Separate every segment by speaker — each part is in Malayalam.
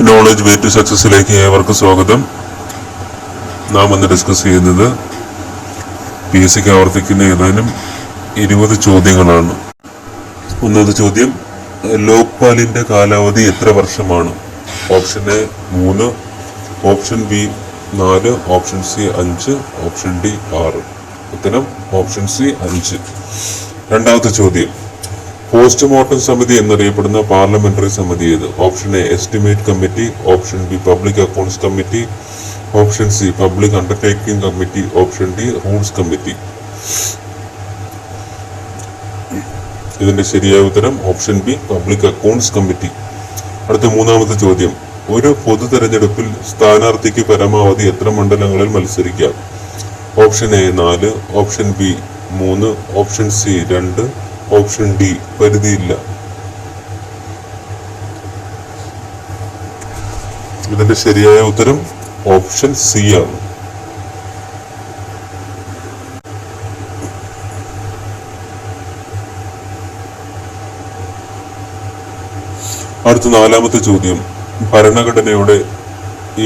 Speaker 1: നോളജ് വേ ടു സക്സസിലേക്ക് ഏവർക്കും സ്വാഗതം. നാം ഇന്ന് ഡിസ്കസ് ചെയ്യുന്നത് പി എസ് സിക്ക് ആവർത്തിക്കുന്ന ഏതാനും ഇരുപത് ചോദ്യങ്ങളാണ്. ഒന്നാമത് ചോദ്യം ലോക്പാലിന്റെ കാലാവധി എത്ര വർഷമാണ്? ഓപ്ഷൻ എ മൂന്ന് ഓപ്ഷൻ ബി നാല് ഓപ്ഷൻ സി അഞ്ച് ഓപ്ഷൻ ഡി ആറ്. ഉത്തരം ഓപ്ഷൻ സി അഞ്ച്. രണ്ടാമത്തെ ചോദ്യം പോസ്റ്റ്മോർട്ടം സമിതി എന്നറിയപ്പെടുന്ന പാർലമെന്ററി സമിതി ഏത്? Option A estimate committee option B public accounts committee option C public undertaking committee option D rules committee. ഇതിന്റെ ശരിയായ ഉത്തരം option B public accounts committee. അടുത്ത മൂന്നാമത്തെ ചോദ്യം. ഒരു പൊതു തെരഞ്ഞെടുപ്പിൽ സ്ഥാനാർത്ഥിക്ക് പരമാവധി എത്ര മണ്ഡലങ്ങളിൽ മത്സരിക്കാം? ഓപ്ഷൻ എ നാല് ഓപ്ഷൻ ബി മൂന്ന് ഓപ്ഷൻ സി രണ്ട് ഓപ്ഷൻ ഡി പരിധിയില്ല. ഇതിന്റെ ശരിയായ ഉത്തരം ഓപ്ഷൻ സി ആണ്. അടുത്ത നാലാമത്തെ ചോദ്യം. ഭരണഘടനയുടെ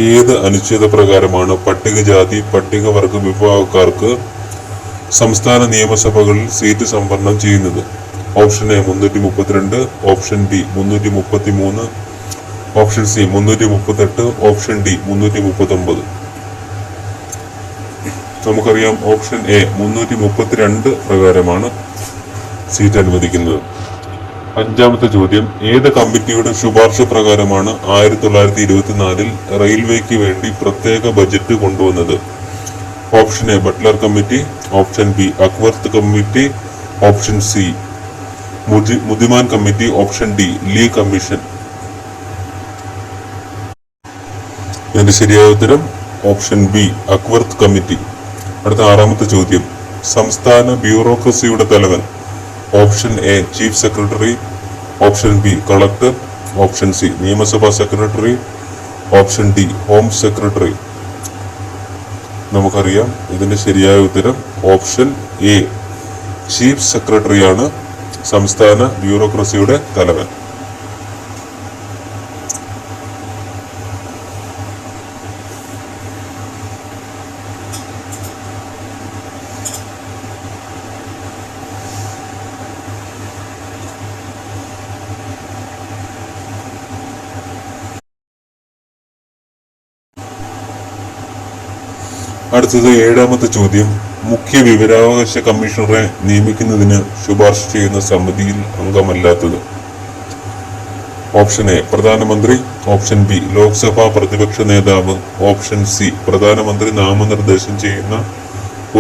Speaker 1: ഏത് അനുച്ഛേദ പ്രകാരമാണ് പട്ടികജാതി പട്ടികവർഗ വിഭാഗക്കാർക്ക് സംസ്ഥാന നിയമസഭകളിൽ സീറ്റ് സംവരണം ചെയ്യുന്നത്. ഓപ്ഷൻ എ മുന്നൂറ്റി മുപ്പത്തിരണ്ട് ഓപ്ഷൻ ബി മുന്നൂറ്റി മുപ്പത്തി മൂന്ന് ഓപ്ഷൻ സി മുന്നൂറ്റി മുപ്പത്തെട്ട് ഓപ്ഷൻ ഡി മുന്നൂറ്റി മുപ്പത്തി ഒമ്പത് നമുക്കറിയാം ഓപ്ഷൻ എ മുന്നൂറ്റി മുപ്പത്തിരണ്ട് പ്രകാരമാണ് സീറ്റ് അനുവദിക്കുന്നത്. അഞ്ചാമത്തെ ചോദ്യം ഏത് കമ്മിറ്റിയുടെ ശുപാർശ പ്രകാരമാണ് ആയിരത്തി തൊള്ളായിരത്തി ഇരുപത്തിനാലിൽ റെയിൽവേക്ക് വേണ്ടി പ്രത്യേക ബജറ്റ് കൊണ്ടുവന്നത്? Option A Butler committee option B Acworth committee option C Muddiman committee option D Lee commission. ഇതിന്റെ ശരിയായ ഉത്തരം ഓപ്ഷൻ ബി അക്വർത്ത് കമ്മിറ്റി. അടുത്ത ആറാമത്തെ ചോദ്യം. സംസ്ഥാന ബ്യൂറോക്രസിയുടെ തലവൻ option A chief secretary option B collector option C നിയമസഭാ secretary option D home secretary. നമുക്കറിയാം. ഇതിന്റെ ശരിയായ ഉത്തരം ഓപ്ഷൻ എ. ചീഫ് സെക്രട്ടറിയാണ് സംസ്ഥാന ബ്യൂറോക്രസിയുടെ തലവൻ. അടുത്തത് ഏഴാമത്തെ ചോദ്യം. മുഖ്യ വിവരാവകാശ കമ്മീഷണറെ നിയമിക്കുന്നതിന് ശുപാർശ ചെയ്യുന്ന സമിതിയിൽ അംഗമല്ലാത്തത്. ഓപ്ഷൻ എ പ്രധാനമന്ത്രി. ഓപ്ഷൻ ബി ലോക്സഭാ പ്രതിപക്ഷ നേതാവ്. ഓപ്ഷൻ സി പ്രധാനമന്ത്രി നാമനിർദ്ദേശം ചെയ്യുന്ന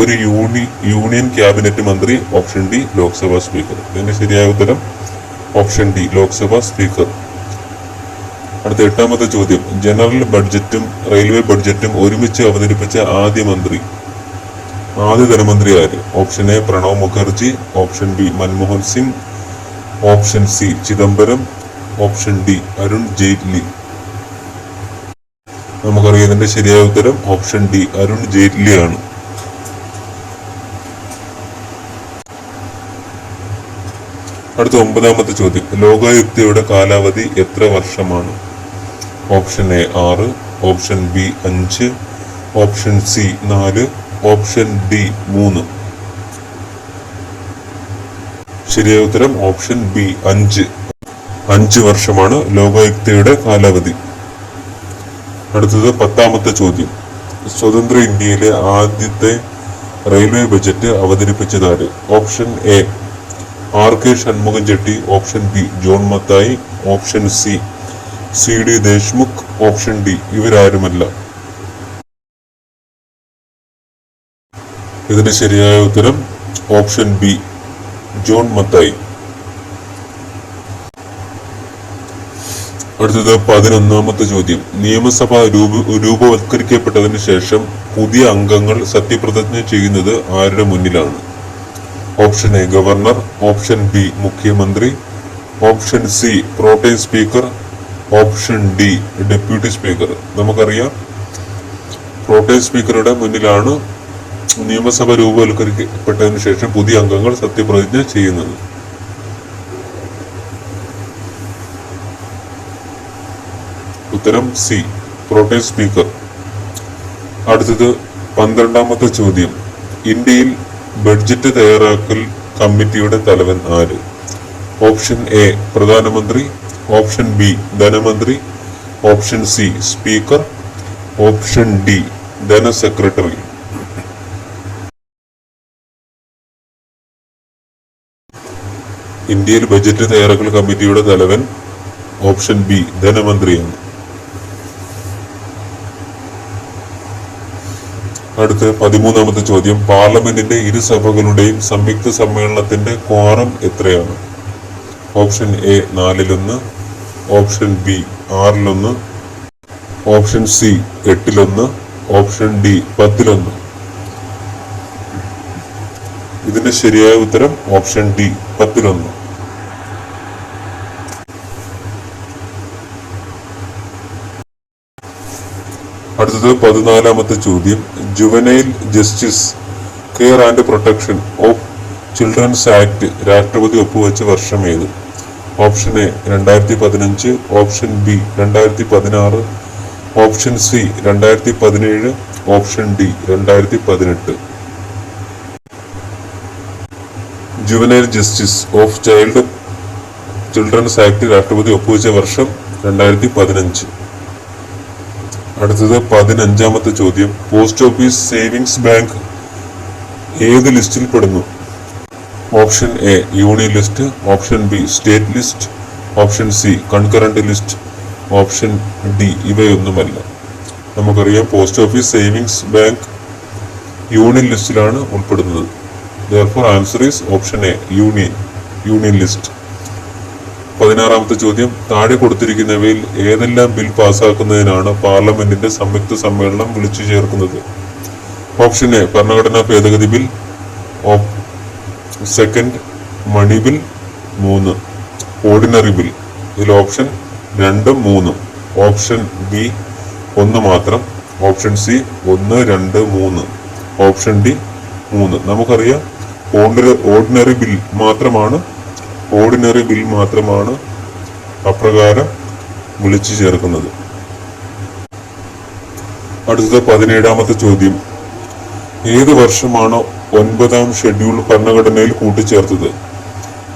Speaker 1: ഒരു യൂണി യൂണിയൻ ക്യാബിനറ്റ് മന്ത്രി. Option D Lok Sabha speaker. ഇതിന്റെ ശരിയായ ഉത്തരം ഓപ്ഷൻ ഡി ലോക്സഭാ സ്പീക്കർ. അടുത്ത എട്ടാമത്തെ ചോദ്യം. ജനറൽ ബഡ്ജറ്റും റെയിൽവേ ബഡ്ജറ്റും ഒരുമിച്ച് അവതരിപ്പിച്ച ആദ്യ മന്ത്രി. ആദ്യ ധനമന്ത്രി ആര്? Option A Pranab Mukherjee option B Manmohan Singh option C Chidambaram option D Arun Jaitley. നമുക്കറിയാം ഇതിന്റെ ശരിയായ ഉത്തരം ഓപ്ഷൻ ഡി അരുൺ ജെയ്റ്റ്ലി ആണ്. അടുത്ത ഒമ്പതാമത്തെ ചോദ്യം. ലോകായുക്തയുടെ കാലാവധി എത്ര വർഷമാണ്? ഓപ്ഷൻ എ ആറ് ഓപ്ഷൻ ബി അഞ്ച് ഓപ്ഷൻ സി നാല് ഓപ്ഷൻ ഡി മൂന്ന്. ശരിയായ ഉത്തരം ഓപ്ഷൻ ബി അഞ്ച്. അഞ്ച് വർഷമാണ് ലോകായുക്തയുടെ കാലാവധി. അടുത്തത് പത്താമത്തെ ചോദ്യം. സ്വതന്ത്ര ഇന്ത്യയിലെ ആദ്യത്തെ railway budget അവതരിപ്പിച്ചതാര്? Option A R K Shanmukham Chetty option B John Mathai option C C D Deshmukh option D ഇവരാരുമല്ല. ഇതിന് ശരിയായ ഉത്തരം ഓപ്ഷൻ ബി ജോൺ മത്തായി. അടുത്തത് പതിനൊന്നാമത്തെ ചോദ്യം. നിയമസഭ രൂപ രൂപവത്കരിക്കപ്പെട്ടതിന് ശേഷം പുതിയ അംഗങ്ങൾ സത്യപ്രതിജ്ഞ ചെയ്യുന്നത് ആരുടെ മുന്നിലാണ്? Option A governor option B മുഖ്യമന്ത്രി option C pro tem speaker option D deputy speaker. നമുക്കറിയാം പ്രോട്ടേം സ്പീക്കറുടെ മുന്നിലാണ് നിയമസഭ രൂപവൽക്കരിക്കപ്പെട്ടതിനു ശേഷം പുതിയ അംഗങ്ങൾ സത്യപ്രതിജ്ഞ ചെയ്യുന്നത്. ഉത്തരം സി പ്രോട്ടേം സ്പീക്കർ. അടുത്തത് പന്ത്രണ്ടാമത്തെ ചോദ്യം. ഇന്ത്യയിൽ ബഡ്ജറ്റ് തയ്യാറാക്കൽ കമ്മിറ്റിയുടെ തലവൻ ആര്? ഓപ്ഷൻ എ പ്രധാനമന്ത്രി. ഓപ്ഷൻ ബി ധനമന്ത്രി option C speaker option D ധന സെക്രട്ടറി. ഇന്ത്യയിൽ ബജറ്റ് തയ്യാറാക്കൽ കമ്മിറ്റിയുടെ തലവൻ ഓപ്ഷൻ ബി ധനമന്ത്രിയാണ് അടുത്ത പതിമൂന്നാമത്തെ ചോദ്യം പാർലമെന്റിന്റെ ഇരു ഇരുസഭകളുടെയും സംയുക്ത സമ്മേളനത്തിന്റെ ക്വാറം എത്രയാണ്? ഓപ്ഷൻ എ നാലിലൊന്ന് ഓപ്ഷൻ ബി ആറിലൊന്ന് ഓപ്ഷൻ സി എട്ടിലൊന്ന് ഓപ്ഷൻ ഡി പത്തിലൊന്ന്. ഇതിന്റെ ശരിയായ ഉത്തരം ഓപ്ഷൻ ഡി പത്തിലൊന്ന്. അടുത്തത് പതിനാലാമത്തെ ചോദ്യം. Juvenile justice care and protection of childrens act രാഷ്ട്രപതി ഒപ്പുവെച്ച വർഷം ഏത്? ഓപ്ഷൻ എ രണ്ടായിരത്തി പതിനഞ്ച് ഓപ്ഷൻ ബി രണ്ടായിരത്തി പതിനാറ് ഓപ്ഷൻ സി രണ്ടായിരത്തി പതിനേഴ് ഓപ്ഷൻ ഡി രണ്ടായിരത്തി പതിനെട്ട് juvenile justice of child childrens act രാഷ്ട്രപതി ഒപ്പുവെച്ച വർഷം രണ്ടായിരത്തി പതിനഞ്ച് അടുത്തത് പതിനഞ്ചാമത്തെ ചോദ്യം. പോസ്റ്റ് ഓഫീസ് സേവിങ്സ് ബാങ്ക് ഏത് ലിസ്റ്റിൽ പെടുന്നു? Option A union list option B state list option C concurrent list option D ഇവയൊന്നുമല്ല. നമുക്കറിയാം post office savings bank union ലിസ്റ്റിലാണ് ഉൾപ്പെടുന്നത്. Therefore answer is option A union union list. പതിനാറാമത്തെ ചോദ്യം താഴെ കൊടുത്തിരിക്കുന്നവയിൽ ഏതെല്ലാം ബിൽ പാസ്സാക്കുന്നതിനാണ് പാർലമെന്റിന്റെ സംയുക്ത സമ്മേളനം വിളിച്ചു ചേർക്കുന്നത്? ഓപ്ഷൻ എ ഭരണഘടനാ ഭേദഗതി ബിൽ സെക്കൻഡ് മണി ബിൽ മൂന്ന്. ഓർഡിനറി ബിൽ ഇതിൽ ഓപ്ഷൻ രണ്ടും മൂന്നും. ഓപ്ഷൻ ബി ഒന്ന് മാത്രം. ഓപ്ഷൻ സി ഒന്ന് രണ്ട് മൂന്ന്. ഓപ്ഷൻ ഡി മൂന്ന്. നമുക്കറിയാം ഓർഡിനറി ഓർഡിനറി ബിൽ മാത്രമാണ്. ഓർഡിനറി ബിൽ മാത്രമാണ് അപ്രകാരം വിളിച്ചു ചേർക്കുന്നത്. അടുത്തത് പതിനേഴാമത്തെ ചോദ്യം. ഏത് വർഷമാണ് ഒൻപതാം ഷെഡ്യൂൾ ഭരണഘടനയിൽ കൂട്ടിച്ചേർത്തത്.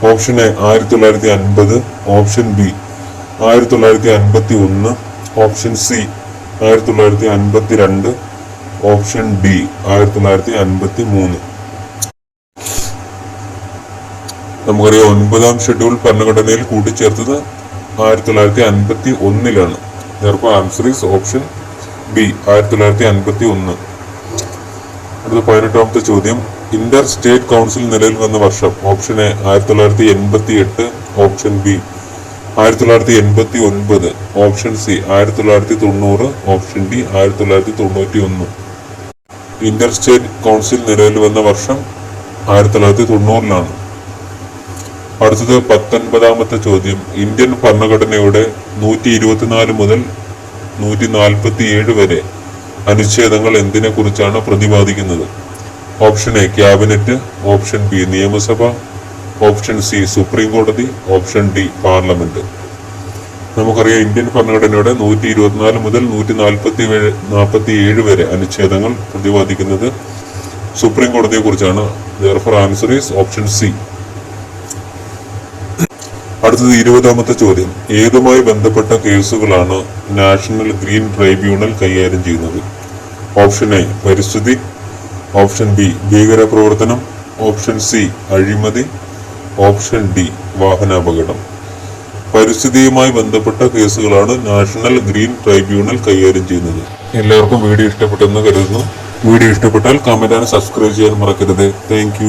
Speaker 1: ഓപ്ഷൻ എ ആയിരത്തി തൊള്ളായിരത്തി അൻപത് ഓപ്ഷൻ ബി ആയിരത്തി തൊള്ളായിരത്തി അൻപത്തി ഒന്ന് ഓപ്ഷൻ സി ആയിരത്തി തൊള്ളായിരത്തി അൻപത്തി രണ്ട് ഓപ്ഷൻ ഡി ആയിരത്തി തൊള്ളായിരത്തി അൻപത്തി മൂന്ന് നമുക്കറിയാം ഒൻപതാം ഷെഡ്യൂൾ ഭരണഘടനയിൽ കൂട്ടിച്ചേർത്തത് ആയിരത്തി തൊള്ളായിരത്തി അൻപത്തി ഒന്നിലാണ് ആൻസർ ഈസ് ഓപ്ഷൻ ബി ആയിരത്തി തൊള്ളായിരത്തി അൻപത്തി ഒന്ന് അടുത്ത പതിനെട്ടാമത്തെ ചോദ്യം. ഇന്റർ സ്റ്റേറ്റ് കൗൺസിൽ നിലവിൽ വന്ന വർഷം ഓപ്ഷൻ എ ആയിരത്തി തൊള്ളായിരത്തി എൺപത്തി എട്ട് ഓപ്ഷൻ ബി ആയിരത്തി തൊള്ളായിരത്തി എൺപത്തി ഒൻപത് ഓപ്ഷൻ സി ആയിരത്തി തൊള്ളായിരത്തി തൊണ്ണൂറ് ഓപ്ഷൻ ഡി ആയിരത്തി തൊള്ളായിരത്തി തൊണ്ണൂറ്റി ഒന്ന് ഇന്റർ സ്റ്റേറ്റ് കൗൺസിൽ നിലവിൽ വന്ന വർഷം ആയിരത്തി തൊള്ളായിരത്തി തൊണ്ണൂറിലാണ്. അടുത്തത് പത്തൊൻപതാമത്തെ ചോദ്യം. ഇന്ത്യൻ ഭരണഘടനയുടെ നൂറ്റി ഇരുപത്തിനാല് മുതൽ നൂറ്റി നാൽപ്പത്തി ഏഴ് വരെ അനുച്ഛേദങ്ങൾ എന്തിനെ കുറിച്ചാണ് പ്രതിപാദിക്കുന്നത്? Option A cabinet. Option B നിയമസഭ. ഓപ്ഷൻ സി സുപ്രീം കോടതി. Option D parliament. നമുക്കറിയാം ഇന്ത്യൻ ഭരണഘടനയുടെ നൂറ്റി ഇരുപത്തിനാല് മുതൽ നൂറ്റി നാൽപ്പത്തി നാൽപ്പത്തി ഏഴ് വരെ അനുച്ഛേദങ്ങൾ പ്രതിപാദിക്കുന്നത് സുപ്രീം കോടതിയെ കുറിച്ചാണ് therefore answer is option C അടുത്തത് ഇരുപതാമത്തെ ചോദ്യം. ഏതുമായി ബന്ധപ്പെട്ട കേസുകളാണ് നാഷണൽ ഗ്രീൻ ട്രൈബ്യൂണൽ കൈകാര്യം ചെയ്യുന്നത്? ഓപ്ഷൻ എ പരിസ്ഥിതി. ഓപ്ഷൻ ബി ഭീകരപ്രവർത്തനം. ഓപ്ഷൻ സി അഴിമതി. ഓപ്ഷൻ ഡി വാഹനാപകടം. പരിസ്ഥിതിയുമായി ബന്ധപ്പെട്ട കേസുകളാണ് നാഷണൽ ഗ്രീൻ ട്രൈബ്യൂണൽ കൈകാര്യം ചെയ്യുന്നത്. എല്ലാവർക്കും വീഡിയോ ഇഷ്ടപ്പെട്ടെന്ന് കരുതുന്നു. വീഡിയോ ഇഷ്ടപ്പെട്ടാൽ കമന്റ് ആൻഡ് സബ്സ്ക്രൈബ് ചെയ്യാൻ മറക്കരുത്. താങ്ക്